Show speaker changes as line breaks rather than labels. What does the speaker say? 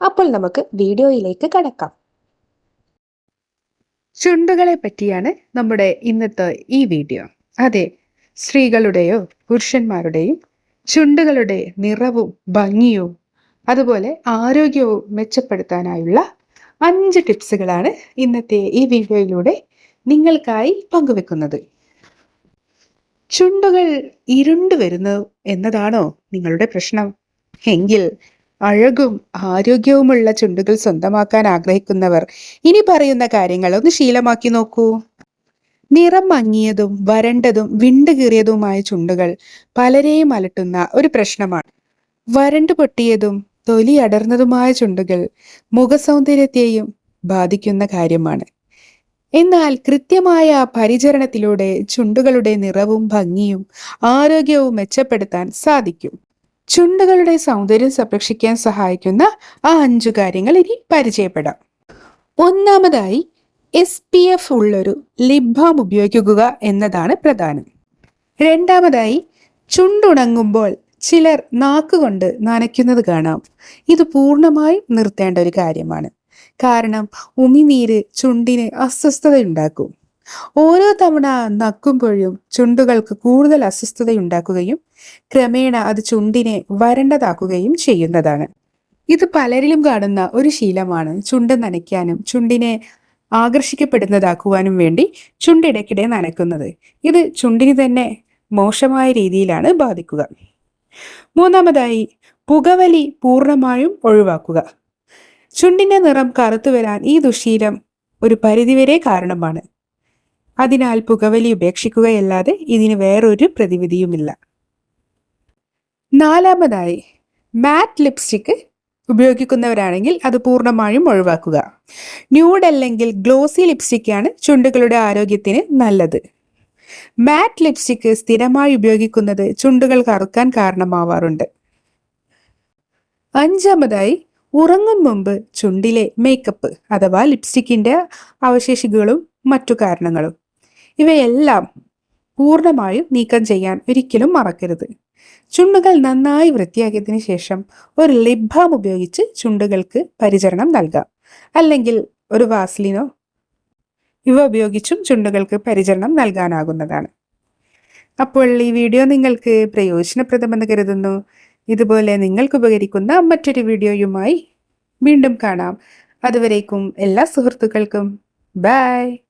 അപ്പോൾ നമുക്ക് വീഡിയോയിലേക്ക് കടക്കാം.
ചുണ്ടുകളെ പറ്റിയാണ് നമ്മുടെ ഇന്നത്തെ ഈ വീഡിയോ. അതെ സ്ത്രീകളുടെയോ പുരുഷന്മാരുടെയും ചുണ്ടുകളുടെ നിറവും ഭംഗിയും അതുപോലെ ആരോഗ്യവും മെച്ചപ്പെടുത്താനായുള്ള അഞ്ച് ടിപ്സുകളാണ് ഇന്നത്തെ ഈ വീഡിയോയിലൂടെ നിങ്ങൾക്കായി പങ്കുവെക്കുന്നത്. ചുണ്ടുകൾ ഇരുണ്ടു വരുന്നു എന്നതാണോ നിങ്ങളുടെ പ്രശ്നം? എങ്കിൽ അഴകും ആരോഗ്യവുമുള്ള ചുണ്ടുകൾ സ്വന്തമാക്കാൻ ആഗ്രഹിക്കുന്നവർ. ഇനി പറയുന്ന കാര്യങ്ങൾ ഒന്ന് ശീലമാക്കി നോക്കൂ. നിറം മങ്ങിയതും വരണ്ടതും വിണ്ടുകീറിയതുമായ ചുണ്ടുകൾ പലരെയും അലട്ടുന്ന ഒരു പ്രശ്നമാണ്. വരണ്ടു പൊട്ടിയതും തൊലി അടർന്നതുമായ ചുണ്ടുകൾ മുഖസൗന്ദര്യത്തെയും ബാധിക്കുന്ന കാര്യമാണ്. എന്നാൽ കൃത്യമായ പരിചരണത്തിലൂടെ ചുണ്ടുകളുടെ നിറവും ഭംഗിയും ആരോഗ്യവും മെച്ചപ്പെടുത്താൻ സാധിക്കും. ചുണ്ടുകളുടെ സൗന്ദര്യം സംരക്ഷിക്കാൻ സഹായിക്കുന്ന ആ അഞ്ചു കാര്യങ്ങൾ ഇനി പരിചയപ്പെടാം. ഒന്നാമതായി എസ് പി എഫ് ഉള്ളൊരു ലിപ് ബാം ഉപയോഗിക്കുക എന്നതാണ് പ്രധാനം. രണ്ടാമതായി ചുണ്ടുണങ്ങുമ്പോൾ ചിലർ നാക്കുകൊണ്ട് നനയ്ക്കുന്നത് കാണാം. ഇത് പൂർണമായും നിർത്തേണ്ട ഒരു കാര്യമാണ്. കാരണം ഉമിനീര് ചുണ്ടിന് അസ്വസ്ഥതയുണ്ടാക്കും. ഓരോ തവണ നക്കുമ്പോഴും ചുണ്ടുകൾക്ക് കൂടുതൽ അസ്വസ്ഥതയുണ്ടാക്കുകയും ക്രമേണ അത് ചുണ്ടിനെ വരണ്ടതാക്കുകയും ചെയ്യുന്നതാണ്. ഇത് പലരിലും കാണുന്ന ഒരു ശീലമാണ്. ചുണ്ട് നനയ്ക്കാനും ചുണ്ടിനെ ആകർഷിക്കപ്പെടുന്നതാക്കുവാനും വേണ്ടി ചുണ്ടിടയ്ക്കിടെ നനയ്ക്കുന്നത്. ഇത് ചുണ്ടിന് തന്നെ മോശമായ രീതിയിലാണ് ബാധിക്കുക. മൂന്നാമതായി പുകവലി പൂർണമായും ഒഴിവാക്കുക. ചുണ്ടിന്റെ നിറം കറുത്തു വരാൻ ഈ ദുശീലം ഒരു പരിധിവരെ കാരണമാണ്. അതിനാൽ പുകവലി ഉപേക്ഷിക്കുകയല്ലാതെ ഇതിന് വേറൊരു പ്രതിവിധിയുമില്ല. നാലാമതായി മാറ്റ് ലിപ്സ്റ്റിക്ക് ഉപയോഗിക്കുന്നവരാണെങ്കിൽ അത് പൂർണമായും ഒഴിവാക്കുക. ന്യൂഡ് അല്ലെങ്കിൽ ഗ്ലോസി ലിപ്സ്റ്റിക്കാണ് ചുണ്ടുകളുടെ ആരോഗ്യത്തിന് നല്ലത്. മാറ്റ് ലിപ്സ്റ്റിക്ക് സ്ഥിരമായി ഉപയോഗിക്കുന്നത് ചുണ്ടുകൾ കറുക്കാൻ കാരണമാവാറുണ്ട്. അഞ്ചാമതായി ഉറങ്ങും മുമ്പ് ചുണ്ടിലെ മേക്കപ്പ് അഥവാ ലിപ്സ്റ്റിക്കിന്റെ അവശേഷികളും മറ്റു കാരണങ്ങളും. ഇവയെല്ലാം പൂർണമായും നീക്കം ചെയ്യാൻ ഒരിക്കലും മറക്കരുത്. ചുണ്ടുകൾ നന്നായി വൃത്തിയാക്കിയതിന് ശേഷം ഒരു ലിപ് ബാം ഉപയോഗിച്ച് ചുണ്ടുകൾക്ക് പരിചരണം നൽകാം. അല്ലെങ്കിൽ ഒരു വാസ്ലിനോ ഇവ ഉപയോഗിച്ചും ചുണ്ടുകൾക്ക് പരിചരണം നൽകാനാകുന്നതാണ്. അപ്പോൾ ഈ വീഡിയോ നിങ്ങൾക്ക് പ്രയോജനപ്രദമെന്ന് കരുതുന്നു. ഇതുപോലെ നിങ്ങൾക്ക് ഉപകരിക്കുന്ന മറ്റൊരു വീഡിയോയുമായി വീണ്ടും കാണാം. അതുവരേക്കും എല്ലാ സുഹൃത്തുക്കൾക്കും. ബൈ.